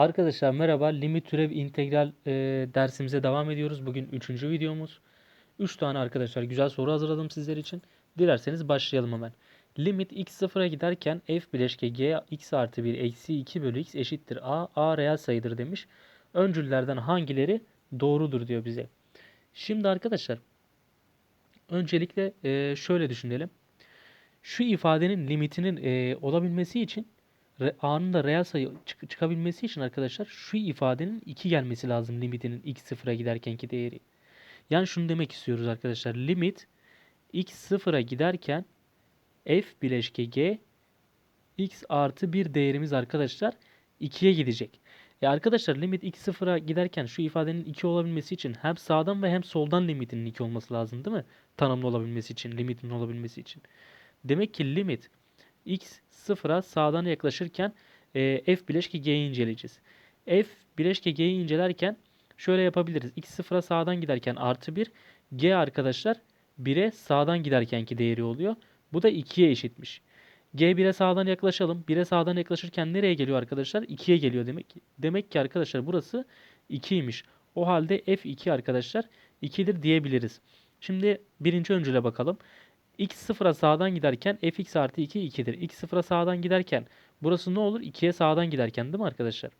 Arkadaşlar merhaba. Limit türev integral e, dersimize devam ediyoruz. Bugün 3. videomuz. 3 tane arkadaşlar güzel soru hazırladım sizler için. Dilerseniz başlayalım hemen. Limit x sıfıra giderken f bileşke g x artı 1 eksi 2 bölü x eşittir a. a reel sayıdır demiş. Öncüllerden hangileri doğrudur diyor bize. Şimdi arkadaşlar öncelikle e, şöyle düşünelim. Şu ifadenin limitinin e, olabilmesi için re, a'nın da reel sayı çık- çıkabilmesi için arkadaşlar şu ifadenin 2 gelmesi lazım limitinin x sıfıra giderkenki değeri. Yani şunu demek istiyoruz arkadaşlar. Limit x sıfıra giderken f bileşke g x artı 1 değerimiz arkadaşlar 2'ye gidecek. E arkadaşlar limit x sıfıra giderken şu ifadenin 2 olabilmesi için hem sağdan ve hem soldan limitinin 2 olması lazım değil mi? Tanımlı olabilmesi için, limitin olabilmesi için. Demek ki limit x sıfıra sağdan yaklaşırken e, f bileşke g'yi inceleyeceğiz. f bileşke g'yi incelerken şöyle yapabiliriz. x sıfıra sağdan giderken artı 1, g arkadaşlar 1'e sağdan giderkenki değeri oluyor. Bu da 2'ye eşitmiş. G 1'e sağdan yaklaşalım. 1'e sağdan yaklaşırken nereye geliyor arkadaşlar? 2'ye geliyor demek. Demek ki arkadaşlar burası 2'ymiş. O halde f2 arkadaşlar 2'dir diyebiliriz. Şimdi birinci öncüle bakalım. X sıfıra sağdan giderken fx artı 2 2'dir. x sıfıra sağdan giderken burası ne olur? 2'ye sağdan giderken değil mi arkadaşlar?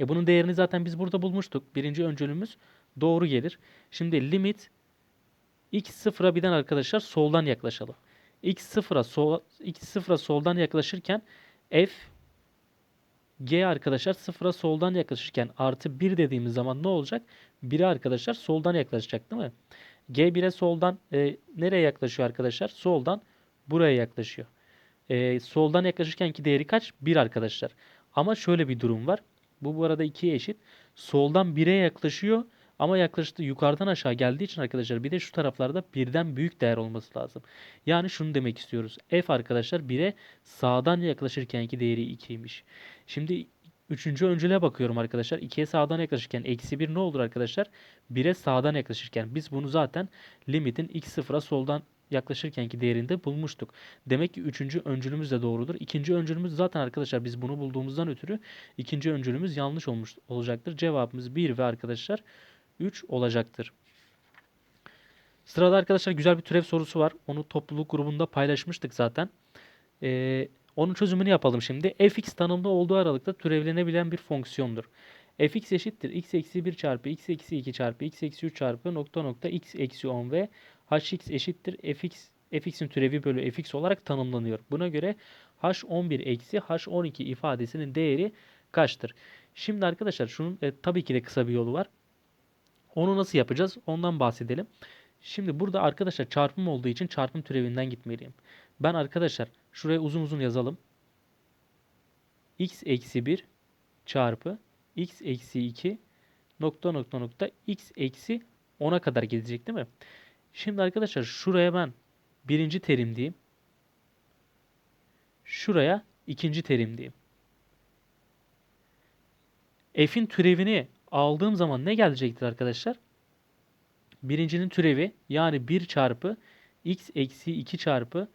E bunun değerini zaten biz burada bulmuştuk. Birinci öncülümüz doğru gelir. Şimdi limit x sıfıra birden arkadaşlar soldan yaklaşalım. x sıfıra sol x sıfıra soldan yaklaşırken f g arkadaşlar sıfıra soldan yaklaşırken artı 1 dediğimiz zaman ne olacak? 1'e arkadaşlar soldan yaklaşacak değil mi? G 1'e soldan e, nereye yaklaşıyor arkadaşlar? Soldan buraya yaklaşıyor. E, soldan yaklaşırken ki değeri kaç? 1 arkadaşlar. Ama şöyle bir durum var. Bu bu arada 2'ye eşit. Soldan 1'e yaklaşıyor ama yaklaştı yukarıdan aşağı geldiği için arkadaşlar bir de şu taraflarda birden büyük değer olması lazım. Yani şunu demek istiyoruz. F arkadaşlar 1'e sağdan yaklaşırkenki değeri 2'ymiş. Şimdi üçüncü öncüle bakıyorum arkadaşlar. 2'ye sağdan yaklaşırken eksi 1 ne olur arkadaşlar? 1'e sağdan yaklaşırken. Biz bunu zaten limitin x sıfıra soldan yaklaşırkenki değerinde bulmuştuk. Demek ki üçüncü öncülümüz de doğrudur. İkinci öncülümüz zaten arkadaşlar biz bunu bulduğumuzdan ötürü ikinci öncülümüz yanlış olmuş olacaktır. Cevabımız 1 ve arkadaşlar 3 olacaktır. Sırada arkadaşlar güzel bir türev sorusu var. Onu topluluk grubunda paylaşmıştık zaten. Ee, onun çözümünü yapalım şimdi. fx tanımlı olduğu aralıkta türevlenebilen bir fonksiyondur. fx eşittir x eksi 1 çarpı x eksi 2 çarpı x eksi 3 çarpı nokta nokta x eksi 10 ve hx eşittir fx fx'in türevi bölü fx olarak tanımlanıyor. Buna göre h11 eksi h12 ifadesinin değeri kaçtır? Şimdi arkadaşlar şunun e, tabii ki de kısa bir yolu var. Onu nasıl yapacağız? Ondan bahsedelim. Şimdi burada arkadaşlar çarpım olduğu için çarpım türevinden gitmeliyim. Ben arkadaşlar şuraya uzun uzun yazalım. x eksi 1 çarpı x eksi 2 nokta nokta nokta x eksi 10'a kadar gelecek değil mi? Şimdi arkadaşlar şuraya ben birinci terim diyeyim. Şuraya ikinci terim diyeyim. F'in türevini aldığım zaman ne gelecektir arkadaşlar? Birincinin türevi yani 1 çarpı x eksi 2 çarpı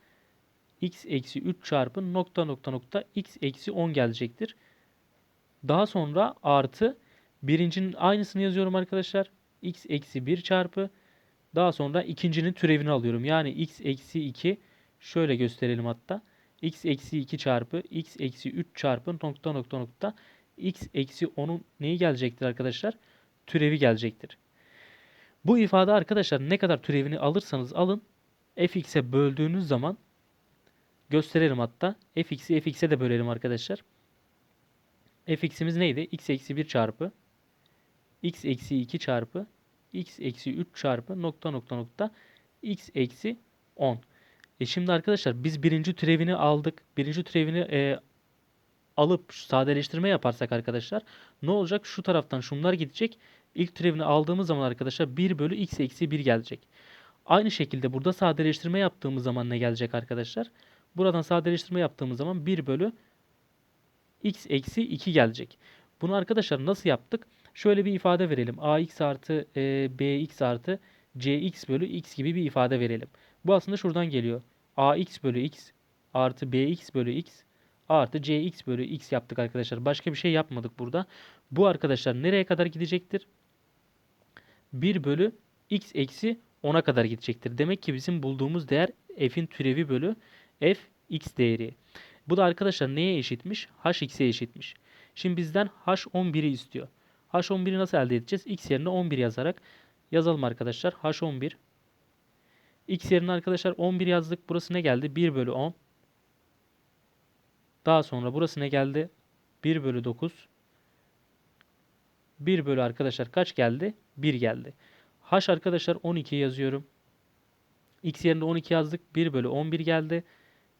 x eksi 3 çarpı nokta nokta nokta x eksi 10 gelecektir. Daha sonra artı birincinin aynısını yazıyorum arkadaşlar. x eksi 1 çarpı daha sonra ikincinin türevini alıyorum. Yani x eksi 2 şöyle gösterelim hatta. x eksi 2 çarpı x eksi 3 çarpı nokta nokta nokta x eksi 10'un neyi gelecektir arkadaşlar? Türevi gelecektir. Bu ifade arkadaşlar ne kadar türevini alırsanız alın fx'e böldüğünüz zaman gösterelim hatta. fx'i fx'e de bölelim arkadaşlar. fx'imiz neydi? x eksi 1 çarpı x eksi 2 çarpı x eksi 3 çarpı nokta nokta nokta x eksi 10. E şimdi arkadaşlar biz birinci türevini aldık. Birinci türevini e, alıp sadeleştirme yaparsak arkadaşlar ne olacak? Şu taraftan şunlar gidecek. İlk türevini aldığımız zaman arkadaşlar 1 bölü x eksi 1 gelecek. Aynı şekilde burada sadeleştirme yaptığımız zaman ne gelecek arkadaşlar? Buradan sadeleştirme yaptığımız zaman 1 bölü x eksi 2 gelecek. Bunu arkadaşlar nasıl yaptık? Şöyle bir ifade verelim. ax artı e, bx artı cx bölü x gibi bir ifade verelim. Bu aslında şuradan geliyor. ax bölü x artı bx bölü x artı cx bölü x yaptık arkadaşlar. Başka bir şey yapmadık burada. Bu arkadaşlar nereye kadar gidecektir? 1 bölü x eksi 10'a kadar gidecektir. Demek ki bizim bulduğumuz değer f'in türevi bölü f x değeri. Bu da arkadaşlar neye eşitmiş? hx'e eşitmiş. Şimdi bizden h11'i istiyor. h11'i nasıl elde edeceğiz? x yerine 11 yazarak yazalım arkadaşlar. h11 x yerine arkadaşlar 11 yazdık. Burası ne geldi? 1 bölü 10. Daha sonra burası ne geldi? 1 bölü 9. 1 bölü arkadaşlar kaç geldi? 1 geldi. H arkadaşlar 12 yazıyorum. X yerine 12 yazdık. 1 bölü 11 geldi.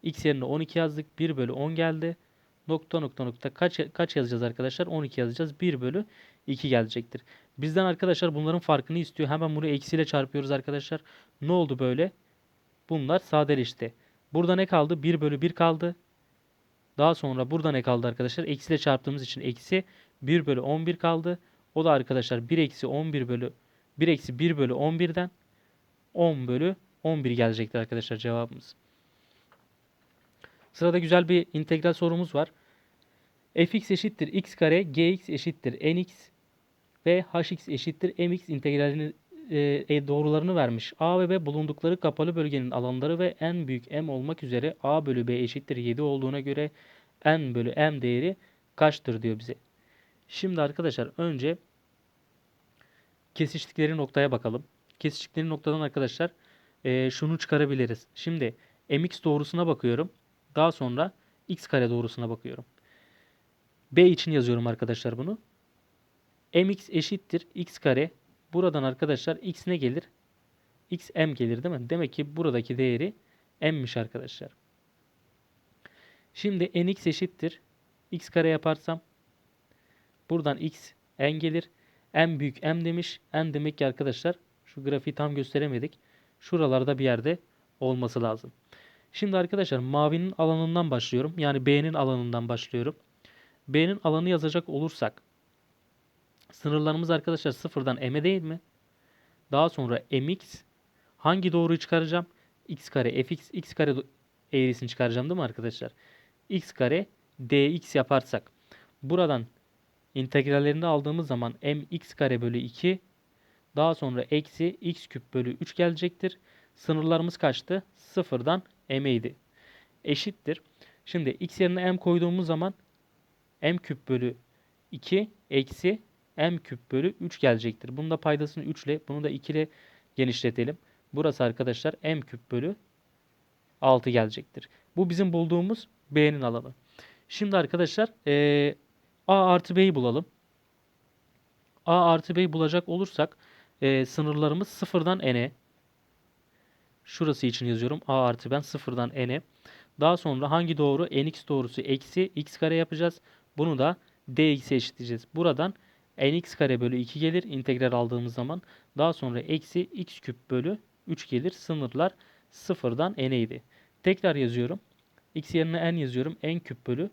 X yerine 12 yazdık. 1 bölü 10 geldi. Nokta nokta nokta kaç, kaç yazacağız arkadaşlar? 12 yazacağız. 1 bölü 2 gelecektir. Bizden arkadaşlar bunların farkını istiyor. Hemen bunu eksiyle çarpıyoruz arkadaşlar. Ne oldu böyle? Bunlar sadeleşti. Burada ne kaldı? 1 bölü 1 kaldı. Daha sonra burada ne kaldı arkadaşlar? Eksiyle çarptığımız için eksi 1 bölü 11 kaldı. O da arkadaşlar 1 eksi 11 bölü 1 eksi 1 bölü 11'den 10 bölü 11 gelecektir arkadaşlar cevabımız. Sırada güzel bir integral sorumuz var. fx eşittir x kare, gx eşittir nx ve hx eşittir mx integralini e, doğrularını vermiş. A ve B bulundukları kapalı bölgenin alanları ve en büyük m olmak üzere a bölü b eşittir 7 olduğuna göre n bölü m değeri kaçtır diyor bize. Şimdi arkadaşlar önce kesiştikleri noktaya bakalım. Kesiştikleri noktadan arkadaşlar e, şunu çıkarabiliriz. Şimdi mx doğrusuna bakıyorum. Daha sonra x kare doğrusuna bakıyorum. b için yazıyorum arkadaşlar bunu. mx eşittir x kare. Buradan arkadaşlar x ne gelir? x m gelir değil mi? Demek ki buradaki değeri m'miş arkadaşlar. Şimdi nx eşittir. x kare yaparsam buradan x n gelir. n büyük m demiş. n demek ki arkadaşlar şu grafiği tam gösteremedik. Şuralarda bir yerde olması lazım. Şimdi arkadaşlar mavinin alanından başlıyorum. Yani B'nin alanından başlıyorum. B'nin alanı yazacak olursak sınırlarımız arkadaşlar sıfırdan M'e değil mi? Daha sonra mx hangi doğruyu çıkaracağım? x kare fx x kare eğrisini çıkaracağım değil mi arkadaşlar? x kare dx yaparsak buradan integrallerini aldığımız zaman mx kare bölü 2 daha sonra eksi x küp bölü 3 gelecektir. Sınırlarımız kaçtı? Sıfırdan m'eydi. Eşittir. Şimdi x yerine m koyduğumuz zaman m küp bölü 2 eksi m küp bölü 3 gelecektir. Bunun da paydasını 3 ile bunu da 2 ile genişletelim. Burası arkadaşlar m küp bölü 6 gelecektir. Bu bizim bulduğumuz b'nin alanı. Şimdi arkadaşlar ee, a artı b'yi bulalım. a artı b'yi bulacak olursak e, sınırlarımız sıfırdan n'e. Şurası için yazıyorum. a artı ben sıfırdan n'e. Daha sonra hangi doğru? nx doğrusu eksi x kare yapacağız. Bunu da dx'e eşitleyeceğiz. Buradan nx kare bölü 2 gelir integral aldığımız zaman. Daha sonra eksi x küp bölü 3 gelir. Sınırlar sıfırdan n'eydi. Tekrar yazıyorum. x yerine n yazıyorum. n küp bölü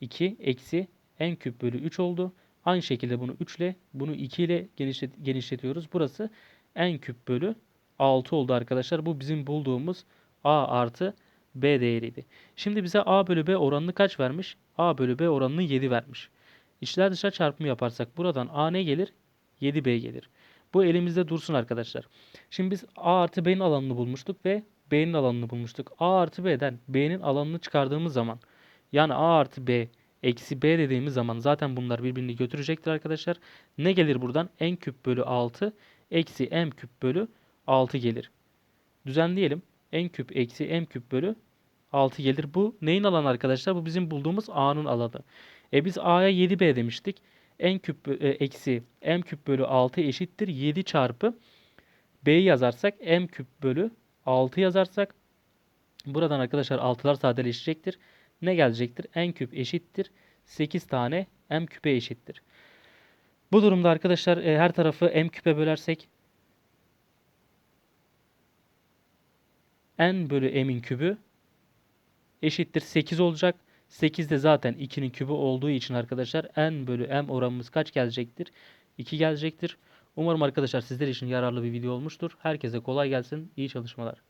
2 eksi n küp bölü 3 oldu. Aynı şekilde bunu 3 ile bunu 2 ile genişlet, genişletiyoruz. Burası n küp bölü 6 oldu arkadaşlar. Bu bizim bulduğumuz a artı b değeriydi. Şimdi bize a bölü b oranını kaç vermiş? a bölü b oranını 7 vermiş. İçler dışlar çarpımı yaparsak buradan a ne gelir? 7b gelir. Bu elimizde dursun arkadaşlar. Şimdi biz a artı b'nin alanını bulmuştuk ve b'nin alanını bulmuştuk. a artı b'den b'nin alanını çıkardığımız zaman yani a artı b eksi b dediğimiz zaman zaten bunlar birbirini götürecektir arkadaşlar. Ne gelir buradan? n küp bölü 6 eksi m küp bölü 6 gelir. Düzenleyelim. n küp eksi m küp bölü 6 gelir. Bu neyin alanı arkadaşlar? Bu bizim bulduğumuz a'nın alanı. E biz a'ya 7b demiştik. n küp e, eksi m küp bölü 6 eşittir 7 çarpı b'yi yazarsak m küp bölü 6 yazarsak buradan arkadaşlar 6'lar sadeleşecektir ne gelecektir? n küp eşittir 8 tane m küpe eşittir. Bu durumda arkadaşlar e, her tarafı m küpe bölersek n bölü m'in kübü eşittir 8 olacak. 8 de zaten 2'nin kübü olduğu için arkadaşlar n bölü m oranımız kaç gelecektir? 2 gelecektir. Umarım arkadaşlar sizler için yararlı bir video olmuştur. Herkese kolay gelsin. İyi çalışmalar.